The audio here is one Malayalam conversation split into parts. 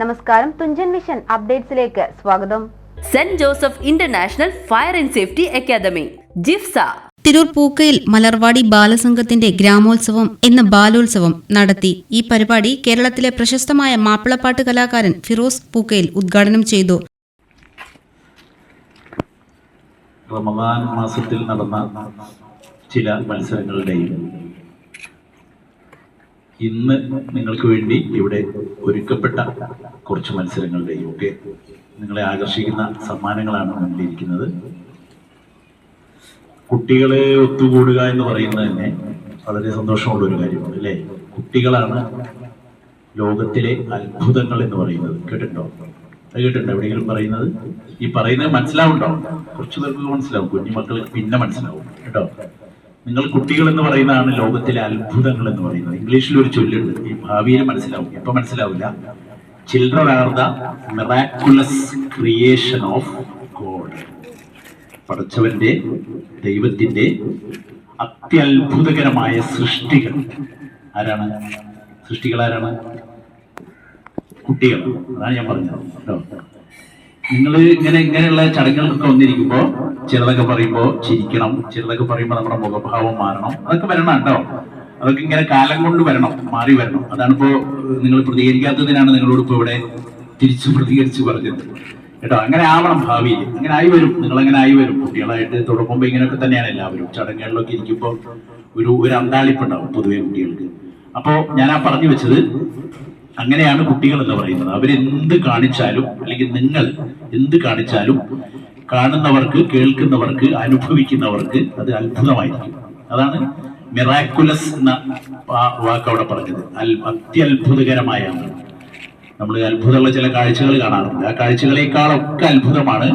നമസ്കാരം തുഞ്ചൻ മിഷൻ അപ്ഡേറ്റ്സിലേക്ക് സ്വാഗതം. Saint Joseph international fire and safety academy JIFSA. Tirur Pookkayil Malarvadi ബാലസംഘത്തിന്റെ ഗ്രാമോത്സവം എന്ന ബാലോത്സവം നടത്തി. ഈ പരിപാടി കേരളത്തിലെ പ്രശസ്തമായ മാപ്പിളപ്പാട്ട് കലാകാരൻ ഫിറോസ് പൂക്കയിൽ ഉദ്ഘാടനം ചെയ്തു. റമദാൻ മാസത്തിൽ നടന്ന ചില മത്സരങ്ങളുടെയും ഇന്ന് നിങ്ങൾക്ക് വേണ്ടി ഇവിടെ ഒരുക്കപ്പെട്ട കുറച്ച് മത്സരങ്ങളുടെയും ഒക്കെ നിങ്ങളെ ആകർഷിക്കുന്ന സമ്മാനങ്ങളാണ് നൽകിയിരിക്കുന്നത് കുട്ടികളെ ഒത്തുകൂടുക എന്ന് പറയുന്നത് തന്നെ വളരെ സന്തോഷമുള്ള ഒരു കാര്യമാണ് അല്ലേ? കുട്ടികളാണ് ലോകത്തിലെ അത്ഭുതങ്ങൾ എന്ന് പറയുന്നത്. കേട്ടിട്ടുണ്ടോ? അത് കേട്ടിട്ടുണ്ടോ? എവിടെയെങ്കിലും പറയുന്നത്? ഈ പറയുന്നത് മനസ്സിലാവുണ്ടോ? കുറച്ച് പേർക്ക് മനസ്സിലാവും. കുഞ്ഞു മക്കൾക്ക് പിന്നെ മനസ്സിലാവും. കേട്ടോ? നിങ്ങൾ കുട്ടികൾ എന്ന് പറയുന്നതാണ് ലോകത്തിലെ അത്ഭുതങ്ങൾ എന്ന് പറയുന്നത്. ഇംഗ്ലീഷിൽ ഒരു ചൊല്ലുണ്ട്. ഈ ഭാവിയിൽ മനസ്സിലാവും. ഇപ്പൊ മനസ്സിലാവില്ല. Children are the miraculous creation of God പടച്ചവന്റെ ദൈവത്തിന്റെ അത്യത്ഭുതകരമായ സൃഷ്ടികൾ ആരാണ്? സൃഷ്ടികൾ ആരാണ് കുട്ടികൾ. അതാണ് ഞാൻ പറഞ്ഞത്. കേട്ടോ. നിങ്ങൾ ഇങ്ങനെ ഇങ്ങനെയുള്ള ചടങ്ങുകൾക്കൊക്കെ വന്നിരിക്കുമ്പോൾ ചിലതൊക്കെ പറയുമ്പോൾ ചിരിക്കണം. ചിലതൊക്കെ പറയുമ്പോൾ നമ്മുടെ മുഖഭാവം മാറണം. അതൊക്കെ വരണം കേട്ടോ. അതൊക്കെ ഇങ്ങനെ കാലം കൊണ്ട് വരണം മാറി വരണം. അതാണ് ഇപ്പോ നിങ്ങൾ പ്രതികരിക്കാത്തതിനാണ് നിങ്ങളോട് ഇപ്പോ ഇവിടെ തിരിച്ചു പ്രതികരിച്ചു പറഞ്ഞത്. കേട്ടോ അങ്ങനെ ആവണം ഭാവിയിൽ. അങ്ങനെ ആയി വരും. നിങ്ങൾ അങ്ങനെ ആയി വരും. കുട്ടികളായിട്ട് തുടങ്ങുമ്പോൾ ഇങ്ങനെയൊക്കെ തന്നെയാണ് എല്ലാവരും. ചടങ്ങുകളിലൊക്കെ ഇരിക്കുമ്പോൾ ഒരു ഒരു അന്താളിപ്പുണ്ടാവും പൊതുവെ കുട്ടികൾക്ക്. അപ്പോൾ ഞാൻ ആ പറഞ്ഞു വെച്ചത് അങ്ങനെയാണ് കുട്ടികൾ എന്ന് പറയുന്നത്. അവരെന്ത് കാണിച്ചാലും അല്ലെങ്കിൽ നിങ്ങൾ എന്ത് കാണിച്ചാലും കാണുന്നവർക്ക് കേൾക്കുന്നവർക്ക് അനുഭവിക്കുന്നവർക്ക് അത് അത്ഭുതമായിരിക്കും. അതാണ് മിറാക്കുലസ് എന്ന വാക്ക് അവിടെ പറഞ്ഞത്. അൽ അത്യത്ഭുതകരമായ നമ്മൾ അത്ഭുതമുള്ള ചില കാഴ്ചകൾ കാണാറുണ്ട്. ആ കാഴ്ചകളെക്കാളൊക്കെ അത്ഭുതമാണ്.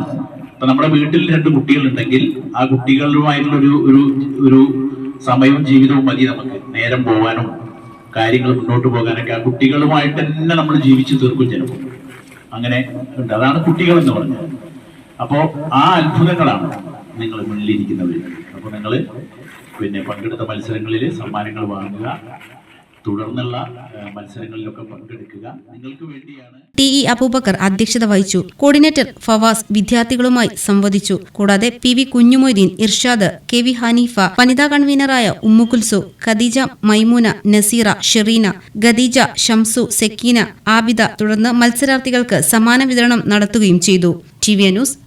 ഇപ്പൊ നമ്മുടെ വീട്ടിൽ രണ്ട് കുട്ടികളുണ്ടെങ്കിൽ ആ കുട്ടികളുമായിട്ടുള്ള ഒരു ഒരു ഒരു സമയവും ജീവിതവും മതി നമുക്ക്. നേരം പോകാനും കാര്യങ്ങൾ മുന്നോട്ട് പോകാനൊക്കെ ആ കുട്ടികളുമായിട്ട് തന്നെ നമ്മൾ ജീവിച്ചു തീർക്കും ചിലപ്പോൾ. അങ്ങനെ ഉണ്ട്. അതാണ് കുട്ടികൾ എന്ന് പറഞ്ഞത് അപ്പോ ആ അത്ഭുതങ്ങളാണ് നിങ്ങൾ മുന്നിലിരിക്കുന്നവർ നിങ്ങൾ പിന്നെ പങ്കെടുത്ത മത്സരങ്ങളിൽ സമ്മാനങ്ങൾ വാങ്ങുക തുടർന്നുള്ള മത്സരങ്ങളിലൊക്കെ പങ്കെടുക്കുക. നിങ്ങൾക്ക് വേണ്ടിയാണ് ടി ഇ അബൂബക്കർ അധ്യക്ഷത വഹിച്ചു. കോർഡിനേറ്റർ ഫവാസ് വിദ്യാർത്ഥികളുമായി സംവദിച്ചു. കൂടാതെ P V Kunhumoideen Irshad K V Haneefa വനിതാ കൺവീനറായ ഉമ്മുകുൽസു ഖദീജ മൈമൂന നസീറ ഷെറീന ഖദീജ ഷംസു സെക്കീന ആബിദ തുടർന്ന് മത്സരാർത്ഥികൾക്ക് സമ്മാന വിതരണം നടത്തുകയും ചെയ്തു. T V news